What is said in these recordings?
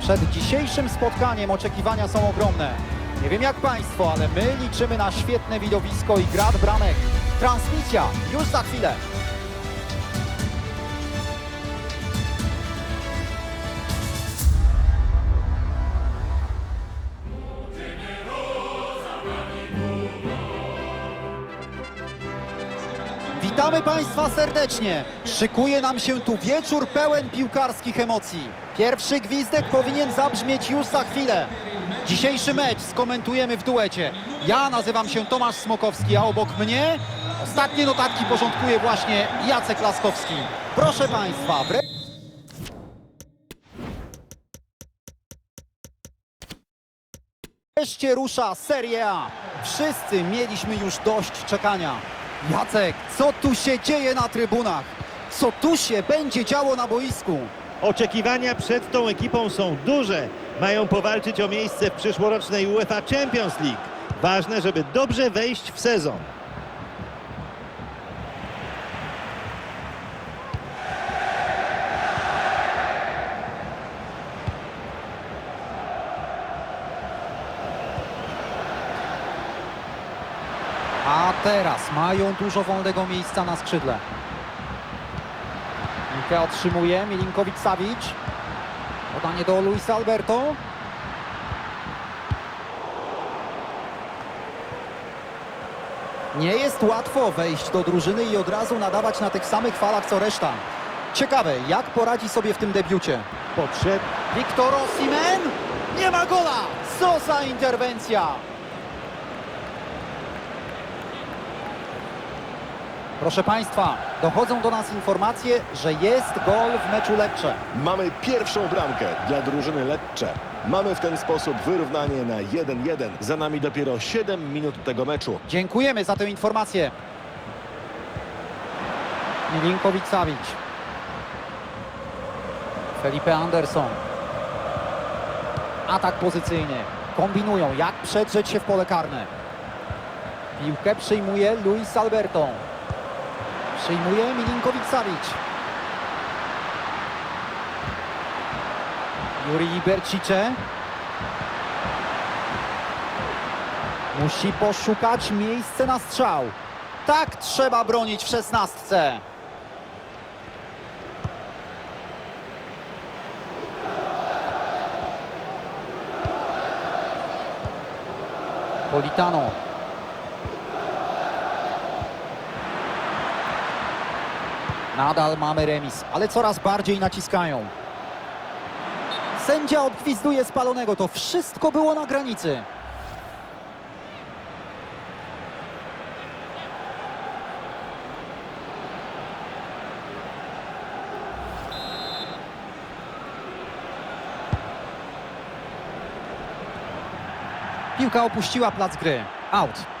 Przed dzisiejszym spotkaniem oczekiwania są ogromne. Nie wiem jak Państwo, ale my liczymy na świetne widowisko i grad bramek. Transmisja już za chwilę. Witamy Państwa serdecznie. Szykuje nam się tu wieczór pełen piłkarskich emocji. Pierwszy gwizdek powinien zabrzmieć już za chwilę. Dzisiejszy mecz skomentujemy w duecie. Ja nazywam się Tomasz Smokowski, a obok mnie ostatnie notatki porządkuje właśnie Jacek Laskowski. Proszę Państwa, wre... Wreszcie rusza Serie A. Wszyscy mieliśmy już dość czekania. Jacek, co tu się dzieje na trybunach? Co tu się będzie działo na boisku? Oczekiwania przed tą ekipą są duże. Mają powalczyć o miejsce w przyszłorocznej UEFA Champions League. Ważne, żeby dobrze wejść w sezon. A teraz mają dużo wolnego miejsca na skrzydle. Piłkę otrzymuje Milinkowicz-Savic. Podanie do Luisa Alberto. Nie jest łatwo wejść do drużyny i od razu nadawać na tych samych falach co reszta. Ciekawe, jak poradzi sobie w tym debiucie. Potrzeb... Wiktor Osimhen! Nie ma gola! Co za interwencja! Proszę Państwa, dochodzą do nas informacje, że jest gol w meczu Lecce. Mamy pierwszą bramkę dla drużyny Lecce. Mamy w ten sposób wyrównanie na 1-1. Za nami dopiero 7 minut tego meczu. Dziękujemy za tę informację. Milinkowicz-Savic. Felipe Anderson. Atak pozycyjny. Kombinują, jak przedrzeć się w pole karne. Piłkę przyjmuje Luis Alberto. Przyjmuje Milinkowicz-Savic. Juri Bercice. Musi poszukać miejsce na strzał. Tak trzeba bronić w szesnastce. Politano. Nadal mamy remis, ale coraz bardziej naciskają. Sędzia odgwizduje spalonego. To wszystko było na granicy. Piłka opuściła plac gry. Out.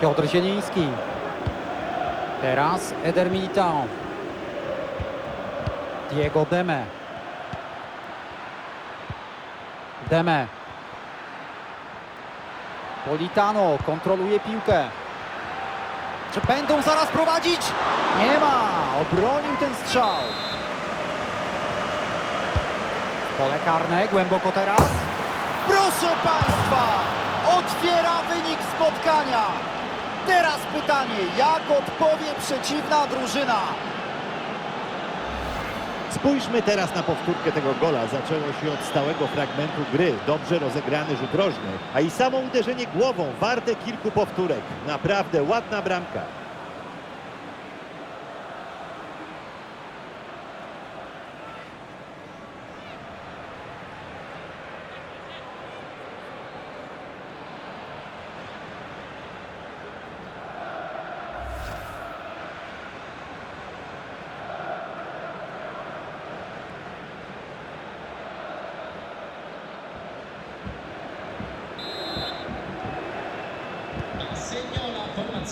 Piotr Zieliński. Teraz Eder Militao. Diego Deme. Deme. Politano kontroluje piłkę. Czy będą zaraz prowadzić? Nie ma! Obronił ten strzał. Pole karne, głęboko teraz. Proszę Państwa! Otwiera wynik spotkania. Teraz pytanie, jak odpowie przeciwna drużyna? Spójrzmy teraz na powtórkę tego gola. Zaczęło się od stałego fragmentu gry. Dobrze rozegrany rzut rożny. A i samo uderzenie głową warte kilku powtórek. Naprawdę ładna bramka.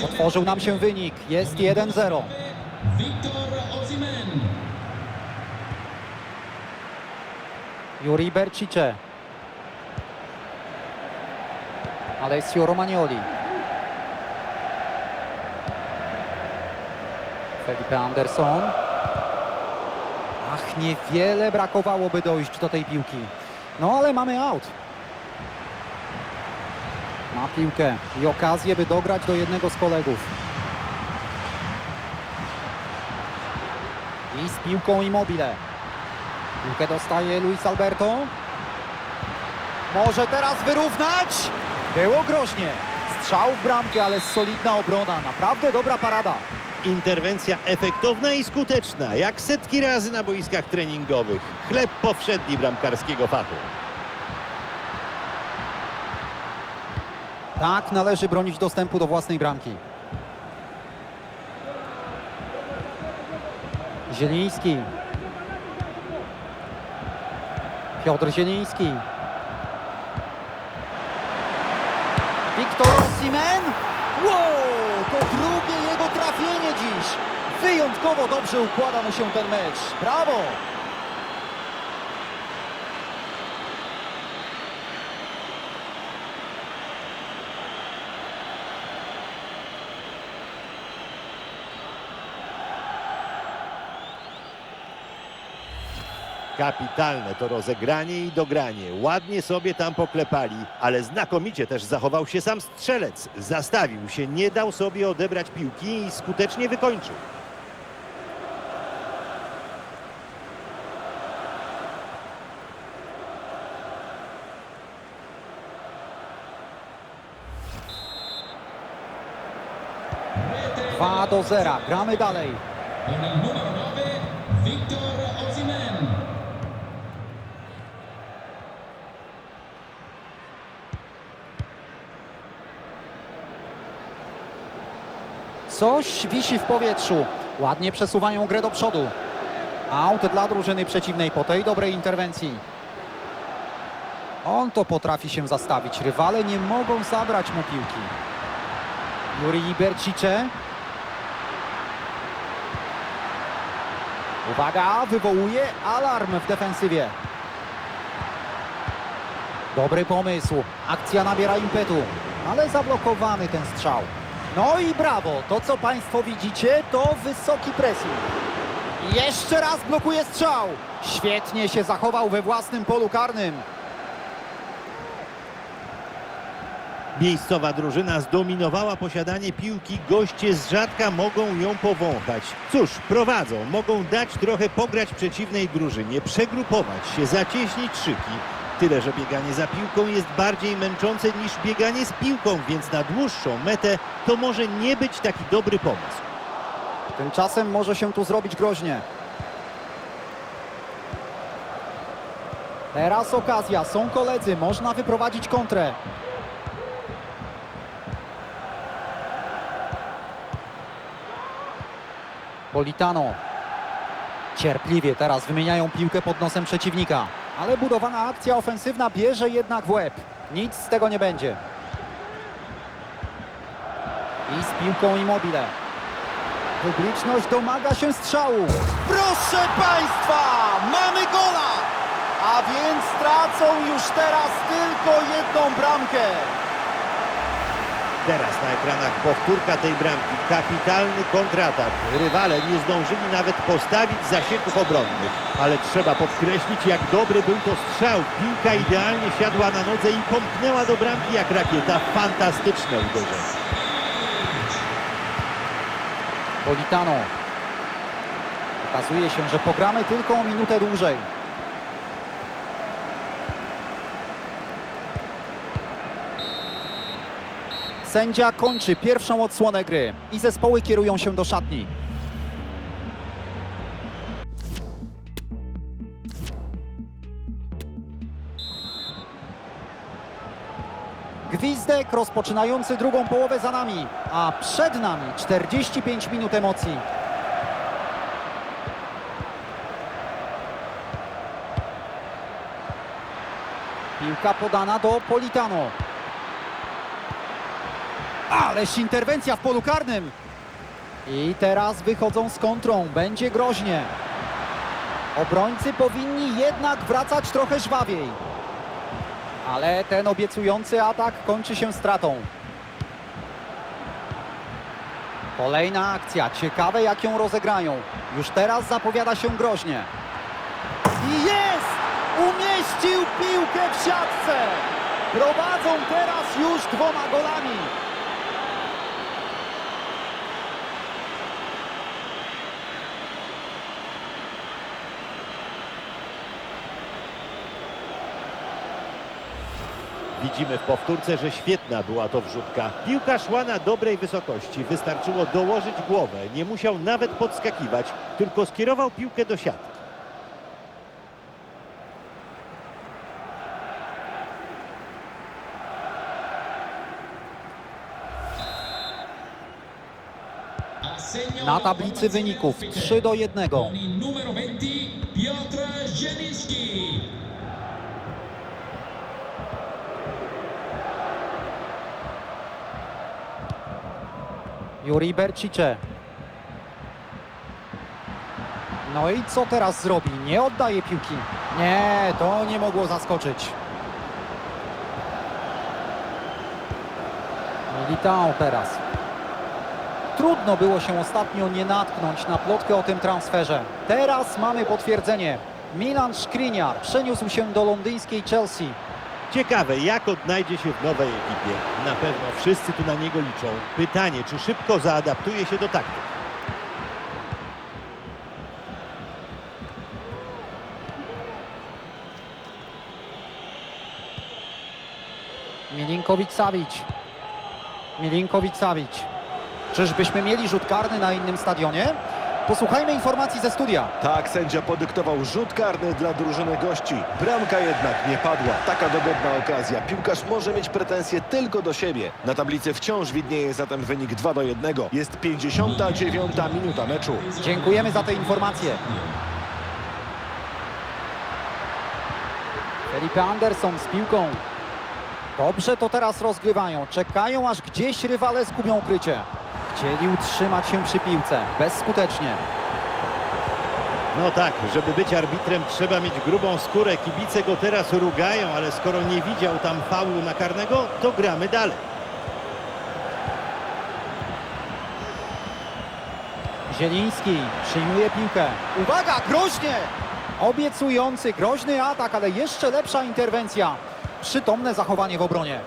Otworzył nam się wynik. Jest 1-0. Victor Osimhen. Juri Bercice. Alessio Romagnoli. Felipe Anderson. Ach, niewiele brakowałoby dojść do tej piłki. No ale mamy out. Ma piłkę i okazję, by dograć do jednego z kolegów. I z piłką Immobile. Piłkę dostaje Luis Alberto. Może teraz wyrównać. Było groźnie. Strzał w bramkę, ale solidna obrona. Naprawdę dobra parada. Interwencja efektowna i skuteczna, jak setki razy na boiskach treningowych. Chleb powszedni bramkarskiego fachu. Tak należy bronić dostępu do własnej bramki. Zieliński. Piotr Zieliński. Wiktor Osimhen. Wow, to drugie jego trafienie dziś. Wyjątkowo dobrze układa mu się ten mecz. Brawo! Kapitalne to rozegranie i dogranie. Ładnie sobie tam poklepali, ale znakomicie też zachował się sam strzelec. Zastawił się, nie dał sobie odebrać piłki i skutecznie wykończył. Dwa do zera. Gramy dalej. Número 9, Víctor Coś wisi w powietrzu. Ładnie przesuwają grę do przodu. Aut dla drużyny przeciwnej po tej dobrej interwencji. On to potrafi się zastawić. Rywale nie mogą zabrać mu piłki. Juri Bercice. Uwaga, wywołuje alarm w defensywie. Dobry pomysł. Akcja nabiera impetu, ale zablokowany ten strzał. No i brawo. To, co Państwo widzicie, to wysoki pressing. Jeszcze raz blokuje strzał. Świetnie się zachował we własnym polu karnym. Miejscowa drużyna zdominowała posiadanie piłki, goście z rzadka mogą ją powąchać. Cóż, prowadzą, mogą dać trochę pograć przeciwnej drużynie, przegrupować się, zacieśnić szyki. Tyle, że bieganie za piłką jest bardziej męczące niż bieganie z piłką, więc na dłuższą metę to może nie być taki dobry pomysł. Tymczasem może się tu zrobić groźnie. Teraz okazja, są koledzy, można wyprowadzić kontrę. Politano. Cierpliwie teraz wymieniają piłkę pod nosem przeciwnika. Ale budowana akcja ofensywna bierze jednak w łeb. Nic z tego nie będzie. I z piłką Immobile. Publiczność domaga się strzału. Proszę Państwa, mamy gola! A więc tracą już teraz tylko jedną bramkę. Teraz na ekranach powtórka tej bramki. Kapitalny kontratak. Rywale nie zdążyli nawet postawić zasieków obronnych. Ale trzeba podkreślić, jak dobry był to strzał. Piłka idealnie siadła na nodze i pomknęła do bramki jak rakieta. Fantastyczne uderzenie. Politano. Okazuje się, że pogramy tylko o minutę dłużej. Sędzia kończy pierwszą odsłonę gry i zespoły kierują się do szatni. Gwizdek rozpoczynający drugą połowę za nami, a przed nami 45 minut emocji. Piłka podana do Politano. Ależ interwencja w polu karnym. I teraz wychodzą z kontrą. Będzie groźnie. Obrońcy powinni jednak wracać trochę żwawiej. Ale ten obiecujący atak kończy się stratą. Kolejna akcja. Ciekawe jak ją rozegrają. Już teraz zapowiada się groźnie. I jest! Umieścił piłkę w siatce! Prowadzą teraz już dwoma golami. Widzimy w powtórce, że świetna była to wrzutka. Piłka szła na dobrej wysokości. Wystarczyło dołożyć głowę. Nie musiał nawet podskakiwać, tylko skierował piłkę do siatki. Na tablicy wyników 3 do 1. Juri Bercicze. No i co teraz zrobi? Nie oddaje piłki. Nie, to nie mogło zaskoczyć. Militao teraz. Trudno było się ostatnio nie natknąć na plotkę o tym transferze. Teraz mamy potwierdzenie. Milan Skriniar przeniósł się do londyńskiej Chelsea. Ciekawe, jak odnajdzie się w nowej ekipie. Na pewno wszyscy tu na niego liczą. Pytanie, czy szybko zaadaptuje się do taktyk. Milinkowicz-Savic. Milinkowicz-Savic. Czyżbyśmy mieli rzut karny na innym stadionie? Posłuchajmy informacji ze studia. Tak, sędzia podyktował rzut karny dla drużyny gości. Bramka jednak nie padła. Taka dogodna okazja. Piłkarz może mieć pretensje tylko do siebie. Na tablicy wciąż widnieje zatem wynik 2 do 1. Jest 59 minuta meczu. Dziękujemy za te informacje. Felipe Anderson z piłką. Dobrze to teraz rozgrywają. Czekają aż gdzieś rywale zgubią krycie. Chcieli utrzymać się przy piłce. Bezskutecznie. No tak, żeby być arbitrem trzeba mieć grubą skórę. Kibice go teraz rugają, ale skoro nie widział tam faulu na karnego, to gramy dalej. Zieliński przyjmuje piłkę. Uwaga, groźnie! Obiecujący, groźny atak, ale jeszcze lepsza interwencja. Przytomne zachowanie w obronie.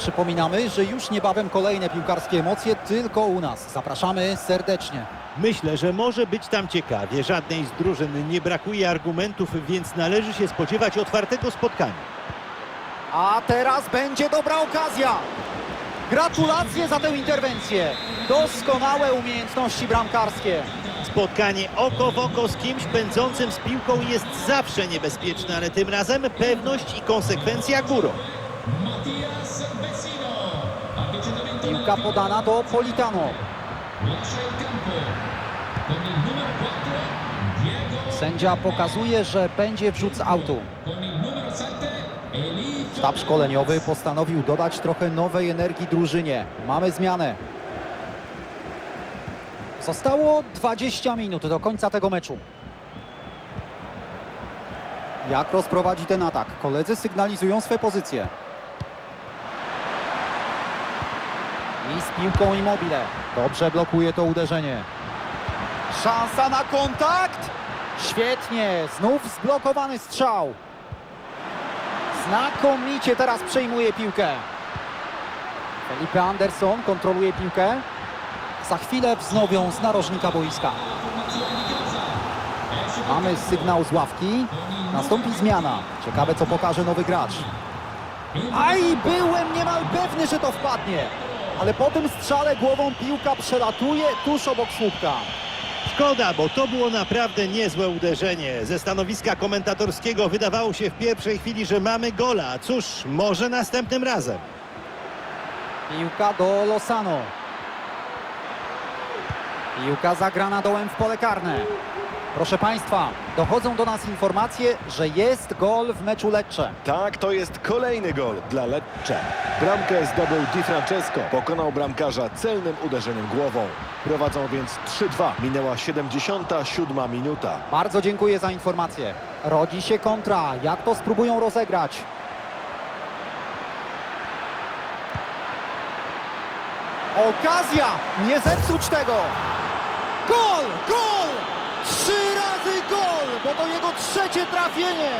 Przypominamy, że już niebawem kolejne piłkarskie emocje tylko u nas. Zapraszamy serdecznie. Myślę, że może być tam ciekawie. Żadnej z drużyn nie brakuje argumentów, więc należy się spodziewać otwartego spotkania. A teraz będzie dobra okazja. Gratulacje za tę interwencję. Doskonałe umiejętności bramkarskie. Spotkanie oko w oko z kimś pędzącym z piłką jest zawsze niebezpieczne, ale tym razem pewność i konsekwencja górą. Piłka podana do Politano. lascia il campo con il numero 4 Diego Sędzia pokazuje, że będzie wrzut z autu. con il numero 7 Elif Sztab szkoleniowy postanowił dodać trochę nowej energii drużynie. Mamy zmianę. Zostało 20 minut do końca tego meczu. Jak rozprowadzi ten atak? Koledzy sygnalizują swe pozycje. I z piłką Immobile. Dobrze blokuje to uderzenie. Szansa na kontakt! Świetnie, znów zblokowany strzał. Znakomicie teraz przejmuje piłkę. Felipe Anderson kontroluje piłkę. Za chwilę wznowią z narożnika boiska. Mamy sygnał z ławki. Nastąpi zmiana. Ciekawe co pokaże nowy gracz. Aj, byłem niemal pewny, że to wpadnie. Ale po tym strzale głową piłka przelatuje tuż obok słupka. Szkoda, bo to było naprawdę niezłe uderzenie. Ze stanowiska komentatorskiego wydawało się w pierwszej chwili, że mamy gola. Cóż, może następnym razem. Piłka do Losano. Piłka zagrana dołem w pole karne. Proszę Państwa, dochodzą do nas informacje, że jest gol w meczu Lecce. Tak, to jest kolejny gol dla Lecce. Bramkę zdobył Di Francesco. Pokonał bramkarza celnym uderzeniem głową. Prowadzą więc 3-2. Minęła 77 minuta. Bardzo dziękuję za informację. Rodzi się kontra. Jak to spróbują rozegrać? Okazja! Nie zepsuć tego! Gol! Gol! Trzy razy gol! Bo to jego trzecie trafienie!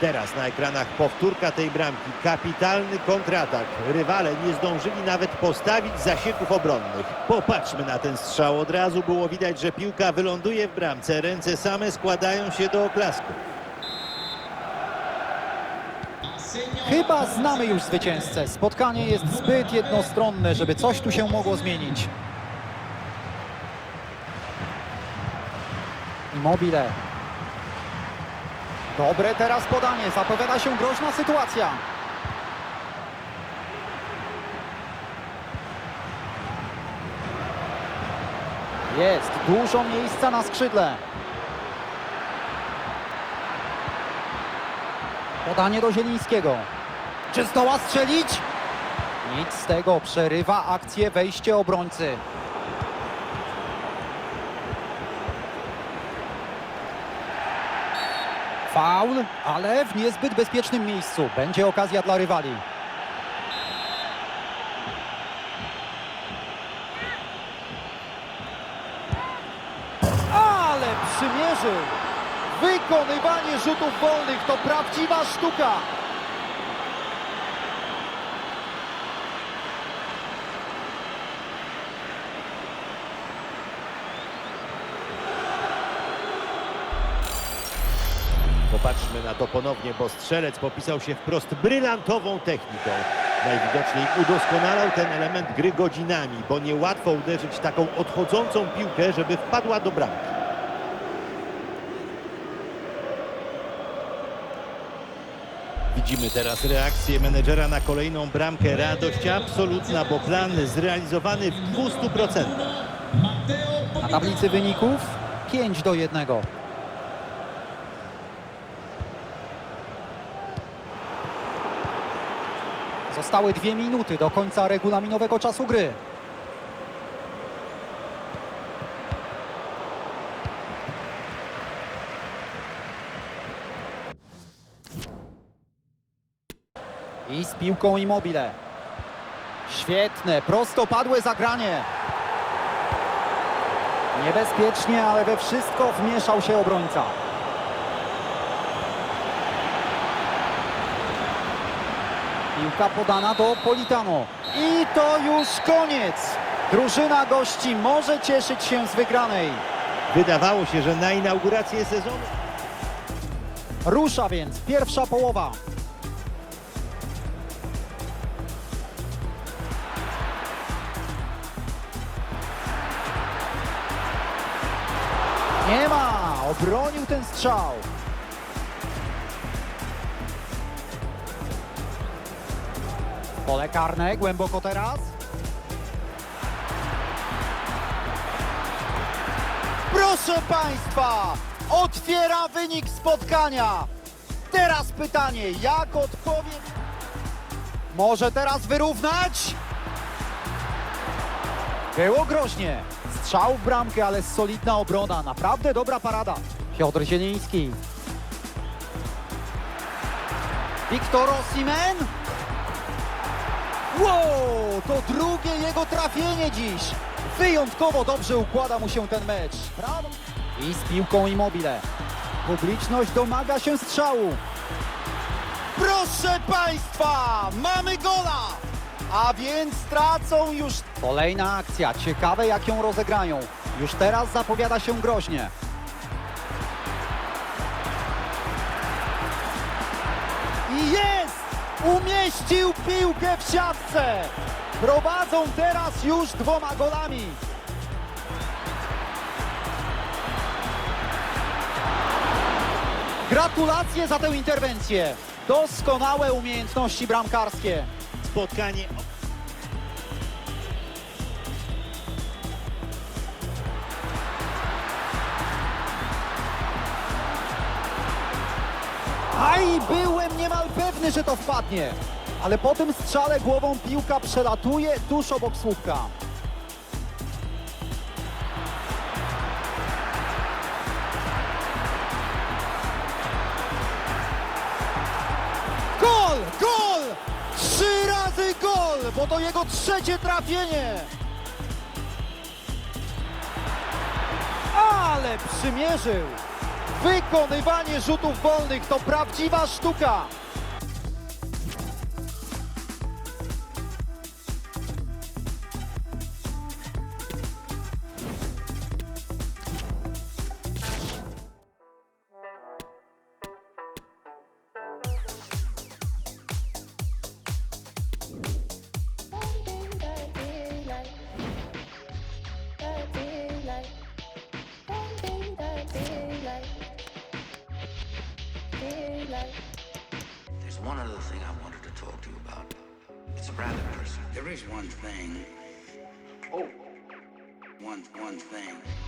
Teraz na ekranach powtórka tej bramki. Kapitalny kontratak. Rywale nie zdążyli nawet postawić zasieków obronnych. Popatrzmy na ten strzał. Od razu było widać, że piłka wyląduje w bramce. Ręce same składają się do oklasku. Chyba znamy już zwycięzcę. Spotkanie jest zbyt jednostronne, żeby coś tu się mogło zmienić. Immobile. Dobre teraz podanie. Zapowiada się groźna sytuacja. Jest dużo miejsca na skrzydle. Podanie do Zielińskiego. Czy zdoła strzelić? Nic z tego. Przerywa akcję wejście obrońcy. Faul, ale w niezbyt bezpiecznym miejscu. Będzie okazja dla rywali. Ale przymierzył! Wykonywanie rzutów wolnych to prawdziwa sztuka! Popatrzmy na to ponownie, bo strzelec popisał się wprost brylantową techniką. Najwidoczniej udoskonalał ten element gry godzinami, bo niełatwo uderzyć taką odchodzącą piłkę, żeby wpadła do bramki. Widzimy teraz reakcję menedżera na kolejną bramkę. Radość absolutna, bo plan zrealizowany w 200%. Na tablicy wyników 5 do 1. Zostały dwie minuty do końca regulaminowego czasu gry. Z piłką Immobile. Świetne, prostopadłe zagranie. Niebezpiecznie, ale we wszystko wmieszał się obrońca. Piłka podana do Politano. I to już koniec. Drużyna gości może cieszyć się z wygranej. Wydawało się, że na inaugurację sezonu Rusza więc pierwsza połowa. Obronił ten strzał. Pole karne, głęboko teraz. Proszę Państwa, otwiera wynik spotkania. Teraz pytanie, jak odpowie... Może teraz wyrównać? Było groźnie. Strzał w bramkę, ale solidna obrona. Naprawdę dobra parada. Piotr Zieliński. Wiktor Osimen. Wow, to drugie jego trafienie dziś. Wyjątkowo dobrze układa mu się ten mecz. Brawo. I z piłką Immobile. Publiczność domaga się strzału. Proszę Państwa, mamy gola! A więc tracą już... Kolejna akcja, ciekawe jak ją rozegrają. Już teraz zapowiada się groźnie. I jest! Umieścił piłkę w siatce! Prowadzą teraz już dwoma golami. Gratulacje za tę interwencję. Doskonałe umiejętności bramkarskie spotkań. A i byłem niemal pewny, że to wpadnie. Ale po tym strzale głową piłka przelatuje tuż obok słupka. Bo to jego trzecie trafienie. Ale przymierzył. Wykonywanie rzutów wolnych to prawdziwa sztuka. Personal. There is one thing. Oh. One, one thing